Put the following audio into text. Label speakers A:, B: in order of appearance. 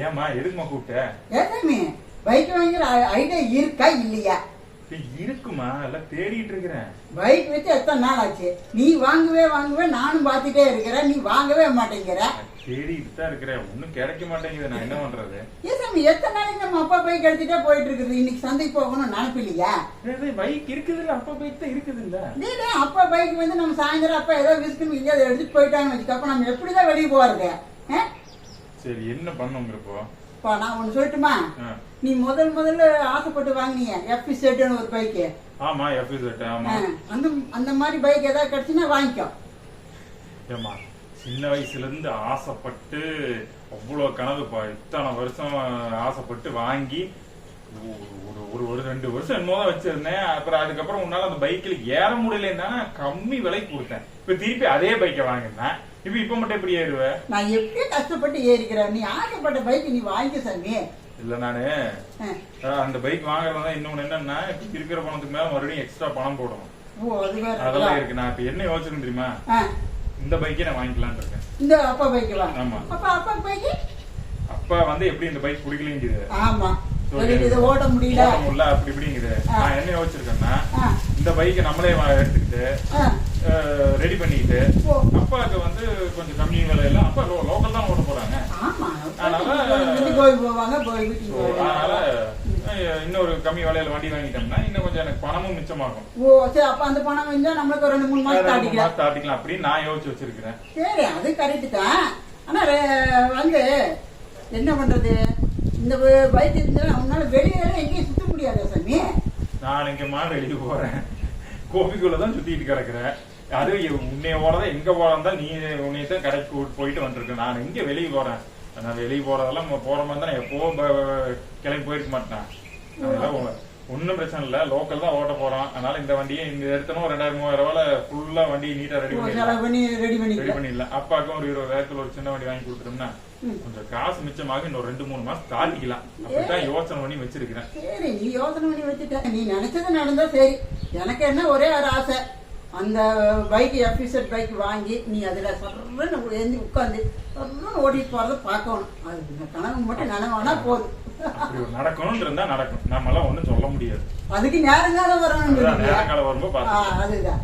A: ஏமா எதுக்குமா கூப்பிட்ட?
B: ஏசாமி பைக் வாங்குற ஐடியா இருக்கா இல்லையா?
A: இருக்குமா எல்லாம் தேடிட்டு இருக்கிறேன்.
B: பைக் வச்சு எத்தனை நாள் ஆச்சு? நீ வாங்குவே வாங்குவே நானும் பார்த்துட்டே இருக்கிறேன் நீ வாங்கவே மாட்டேங்கிற.
A: தேடிட்டு தான் இருக்கிறேன் ஒன்னும் கிடைக்க மாட்டேங்குது நான் என்ன பண்றது?
B: ஏசாமி எத்தனை நாளைக்கு நம்ம அப்பா பைக் எடுத்துட்டே போயிட்டு இருக்குது? இன்னைக்கு சந்தைக்கு போகணும் நினப்பில்லையா?
A: பைக் இருக்குது இல்ல அப்பா பைக் தான் இருக்குது இல்ல
B: டேய், அப்பா பைக் வந்து நம்ம சாயந்தரம் அப்பா ஏதோ விஸ்கு இங்கே அதை எடுத்துட்டு போயிட்டாங்கன்னு வச்சுக்கோ அப்ப நம்ம எப்படிதான் வெளியே போறது?
A: சரி என்ன பண்ணுங்க இப்போ?
B: இப்போ நான் ஒன்று சொல்லட்டுமா. நீ முதல் முதல்ல ஆசைப்பட்டு வாங்கினிய எஃபி செட்டுன்னு ஒரு பைக்கு
A: ஆமா எஃபிசெட் ஆமா.
B: அந்த அந்த மாதிரி பைக் ஏதாவது கிடைச்சுன்னா வாங்கிக்கோ.
A: ஏமா சின்ன வயசுல இருந்து ஆசைப்பட்டு அவ்வளவு கனவு இத்தனை வருஷம் ஆசைப்பட்டு வாங்கி ஒரு- ஒரு ஒரு ரெண்டு வருஷம் என்னமோ தான் வச்சிருந்தேன். அப்புறம் அதுக்கப்புறம் உன்னால அந்த பைக்கில் ஏற முடியலன்னா கம்மி விலைக்கு கொடுத்தேன். இப்ப திருப்பி அதே பைக்கை வாங்கினேன். இப்ப இப்ப மட்டும் எப்படி ஏறுவ?
B: நான் எப்படி கஷ்டப்பட்டு ஏறிக்கிறேன். நீ ஆசைப்பட்ட பைக் நீ வாங்கிக்க சாமி.
A: இல்ல நானு. அந்த பைக் வாங்குறதா இன்னொன்னு என்னன்னா இப்ப இருக்கிற பணத்துக்கு மேல மறுபடியும் எக்ஸ்ட்ரா பணம் போடணும். அதெல்லாம்
B: இருக்கா?
A: நான் இப்ப என்ன யோசிச்சிருக்கேன் தெரியுமா? இந்த பைக்கே நான் வாங்கிக்கலாம்னு இருக்கேன்.
B: இந்த அப்பா பைக் வா
A: ஆமா.
B: அப்பா அப்பா பைக்
A: அப்பா வந்து எப்படி இந்த பைக் பிடிக்கலங்குது
B: ஆமா. இதை ஓட முடியல.
A: முடியல அப்படி இப்படிங்குது. நான் என்ன யோசிச்சிருக்கேன்னா இந்த பைக்கை நம்மளே எடுத்துக்கிட்டு ரெடி பண்ணிக்கிட்டு
B: ஓ.
A: அப்பாவுக்கு வந்து கொஞ்சம் கம்மி விலையில அப்பா லோக்கல் தான் ஓட்ட போறாங்க. அதனால- இன்னொரு கம்மி விலையில வண்டி வாங்கிட்டோம்னா இன்னும் கொஞ்சம் எனக்கு பணமும் மிச்சமாகும்.
B: ஓ சரி அப்ப அந்த பணம் வந்து நம்மளுக்கு ஒரு ரெண்டு மூணு மாசம்
A: மாசம் தாட்டிக்கலாம் அப்படின்னு நான் யோசிச்சு வச்சிருக்கிறேன்.
B: சரி அது கரெக்டு தான். ஆனா வந்து என்ன பண்றது? இந்த பைக் இருந்தா உன்னால வெளியே எங்கேயும் சுத்த முடியாது சாமி.
A: நான் இங்கம்மா வெளியே போறேன். கோபிக்குள்ள தான் சுத்திட்டு கிடக்குறேன் அது உன்னைய போறதா எங்க போறதா நீ உன்னைய தான் கடைக்கு போயிட்டு வந்துருக்க. நான் எங்க வெளியே போறேன். நான் வெளியே போறதெல்லாம் போற மாதிரி தான் எப்போ கிளம்பி போயிருக்க மாட்டேன். அதெல்லாம் ஒ- ஒண்ணும் பிரச்சனை இல்ல. லோக்கல் தான் ஓட்ட போறோம். அதனால இந்த வண்டியை இந்த எடுத்தனும் ரெண்டாயிரம் மூவாயிரம் ரூபாய் ஃபுல்லா வண்டி நீட்டா ரெடி பண்ணி
B: செலவு பண்ணி ரெடி
A: ரெடி பண்ணிடலாம். அப்பாவுக்கும் ஒரு இருபதாயிரத்துல ஒரு சின்ன வண்டி வாங்கி கொடுத்துட்டோம்னா. கொஞ்சம் காசு மிச்சமாக இன்னும் ரெண்டு மூணு மாசம் தாண்டிக்கலாம். அப்படித்தான் யோசனை பண்ணி வச்சிருக்கிறேன்.
B: சரி நீ யோசனை பண்ணி வச்சுட்ட. நீ நினைச்சது நடந்தா சரி. எனக்கு என்ன ஒரே ஒரு ஆசை. அந்த பைக் எஃபிசட் பைக் வாங்கி நீ அதுல சர்றன்னு எழுந்து உட்காந்து சர்றன்னு ஓட்டிட்டு போறத பார்க்கணும். அது கனவு மட்டும் நனவானா போதும்.
A: நடக்கணும்னு இருந்தா நடக்கும். நம்ம எல்லாம் ஒண்ணும் சொல்ல முடியாது.
B: அதுக்கு நேரம் வரணும். அதுதான்.